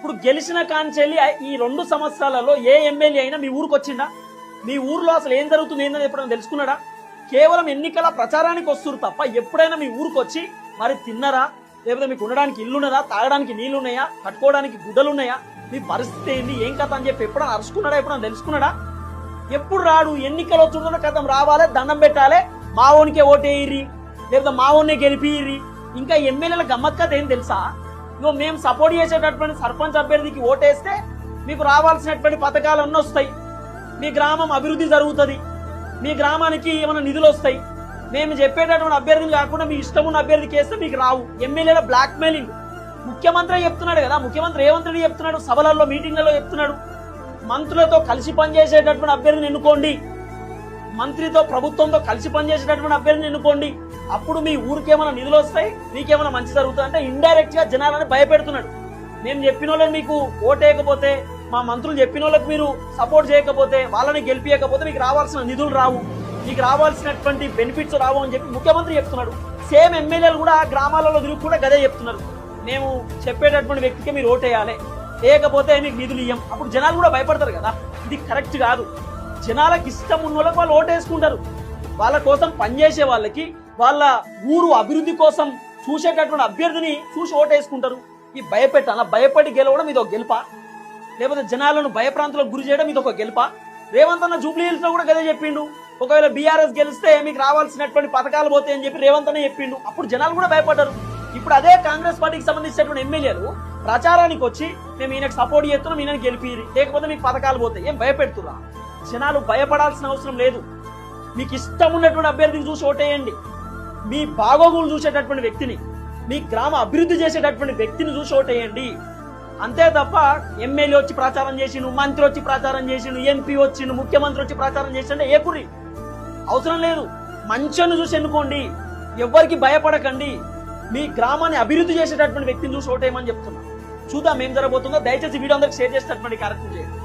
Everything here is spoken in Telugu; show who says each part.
Speaker 1: ఇప్పుడు గెలిచిన కాంచెల్లి ఈ రెండు సంవత్సరాలలో ఏ ఎమ్మెల్యే అయినా మీ ఊరికి వచ్చిందా మీ ఊర్లో అసలు ఏం జరుగుతుంది ఏందని ఎప్పుడైనా తెలుసుకున్నాడా? కేవలం ఎన్నికల ప్రచారానికి వస్తురు తప్ప ఎప్పుడైనా మీ ఊరికి వచ్చి మరి తిన్నరా? లేకపోతే మీకు ఉండడానికి ఇల్లున్నదా? తాగడానికి నీళ్ళున్నాయా? కట్టుకోవడానికి గుడ్డలున్నాయా? మీ పరిస్థితి ఏంది? ఏం కథ అని చెప్పి ఎప్పుడైనా అరుచుకున్నాడా ఎప్పుడైనా తెలుసుకున్నాడా? ఎప్పుడు రాడు? ఎన్నికలు వచ్చుంటున్న కథం రావాలి దండం పెట్టాలి. మావోనికే ఓటేయిర్రి. లేకపోతే మావోనే గెలిపియ్యి ఇంకా ఎమ్మెల్యేల గమ్మత్ కథ ఏం తెలుసా? ఇగో మేము సపోర్ట్ చేసేటటువంటి సర్పంచ్ అభ్యర్థికి ఓటేస్తే మీకు రావాల్సినటువంటి పథకాలు అన్నీ వస్తాయి. మీ గ్రామం అభివృద్ధి జరుగుతుంది. మీ గ్రామానికి ఏమైనా నిధులు వస్తాయి. మేము చెప్పేటటువంటి అభ్యర్థిని కాకుండా మీ ఇష్టం ఉన్న అభ్యర్థికి వేస్తే మీకు రావు. ఎమ్మెల్యేల బ్లాక్ మెయిలింగ్ ముఖ్యమంత్రి చెప్తున్నాడు కదా ముఖ్యమంత్రి రేవంత్ రెడ్డి చెప్తున్నాడు సభలలో మీటింగ్లలో చెప్తున్నాడు. మంత్రులతో కలిసి పనిచేసేటటువంటి అభ్యర్థిని ఎన్నుకోండి. మంత్రితో ప్రభుత్వంతో కలిసి పనిచేసేటటువంటి అభ్యర్థిని ఎన్నుకోండి. అప్పుడు మీ ఊరికేమైనా నిధులు వస్తాయి మీకేమైనా మంచి జరుగుతుంది అంటే ఇండైరెక్ట్గా జనాలని భయపెడుతున్నాడు. నేను చెప్పిన వాళ్ళని మీకు ఓటేయకపోతే మా మంత్రులు చెప్పిన వాళ్ళకి మీరు సపోర్ట్ చేయకపోతే వాళ్ళని గెలిపించకపోతే మీకు రావాల్సిన నిధులు రావు. మీకు రావాల్సినటువంటి బెనిఫిట్స్ రావు అని చెప్పి ముఖ్యమంత్రి చెప్తున్నాడు. సేమ్ ఎమ్మెల్యేలు కూడా గ్రామాలలో తిరిగి కూడా గదే చెప్తున్నారు. మేము చెప్పేటటువంటి వ్యక్తికి మీరు ఓటేయాలి లేకపోతే మీకు నిధులు ఇయ్యం. అప్పుడు జనాలు కూడా భయపడతారు కదా. ఇది కరెక్ట్ కాదు. జనాలకు ఇష్టం ఉన్న వాళ్ళకి వాళ్ళు ఓటేసుకుంటారు. వాళ్ళ కోసం పనిచేసే వాళ్ళకి వాళ్ళ ఊరు అభివృద్ధి కోసం చూసేటటువంటి అభ్యర్థిని చూసి ఓటేసుకుంటారు. ఈ భయపెట్టాల భయపడి గెలవడం ఇది ఒక గెలుప? లేకపోతే జనాలను భయప్రాంతాలకు గురి చేయడం ఇది ఒక గెలుప? రేవంత్ అన్న జూబ్లీ హిల్స్లో కూడా గదే చెప్పిండు. ఒకవేళ బీఆర్ఎస్ గెలిస్తే మీకు రావాల్సినటువంటి పథకాలు పోతాయని చెప్పి రేవంత్ అన్న చెప్పిండు. అప్పుడు జనాలు కూడా భయపడ్డారు. ఇప్పుడు అదే కాంగ్రెస్ పార్టీకి సంబంధించినటువంటి ఎమ్మెల్యేలు ప్రచారానికి వచ్చి మేము ఈయనకు సపోర్ట్ చేస్తున్నాం ఈయనని గెలిపి లేకపోతే మీకు పథకాలు పోతాయి. ఏం భయపెడుతురా జనాలు భయపడాల్సిన అవసరం లేదు. మీకు ఇష్టం ఉన్నటువంటి అభ్యర్థిని చూసి ఓటేయండి. మీ బాగోగులు చూసేటటువంటి వ్యక్తిని మీ గ్రామ అభివృద్ధి చేసేటటువంటి వ్యక్తిని చూసి ఓటేయండి. అంతే తప్ప ఎమ్మెల్యే వచ్చి ప్రచారం చేసిండు మంత్రి వచ్చి ప్రచారం చేసిండు ఎంపీ వచ్చిండు ముఖ్యమంత్రి వచ్చి ప్రచారం చేసిండు ఏ కుర్రి అవసరం లేదు. మంచిని చూసి ఎన్నుకోండి. ఎవ్వరికి భయపడకండి. మీ గ్రామాన్ని అభివృద్ధి చేసేటటువంటి వ్యక్తిని చూసి ఓటేయమని చెప్తున్నా. చూద్దాం ఏం జరగబోతుందో. దయచేసి వీడియో అందరికి షేర్ చేసేటటువంటి కార్యక్రమం చేయండి.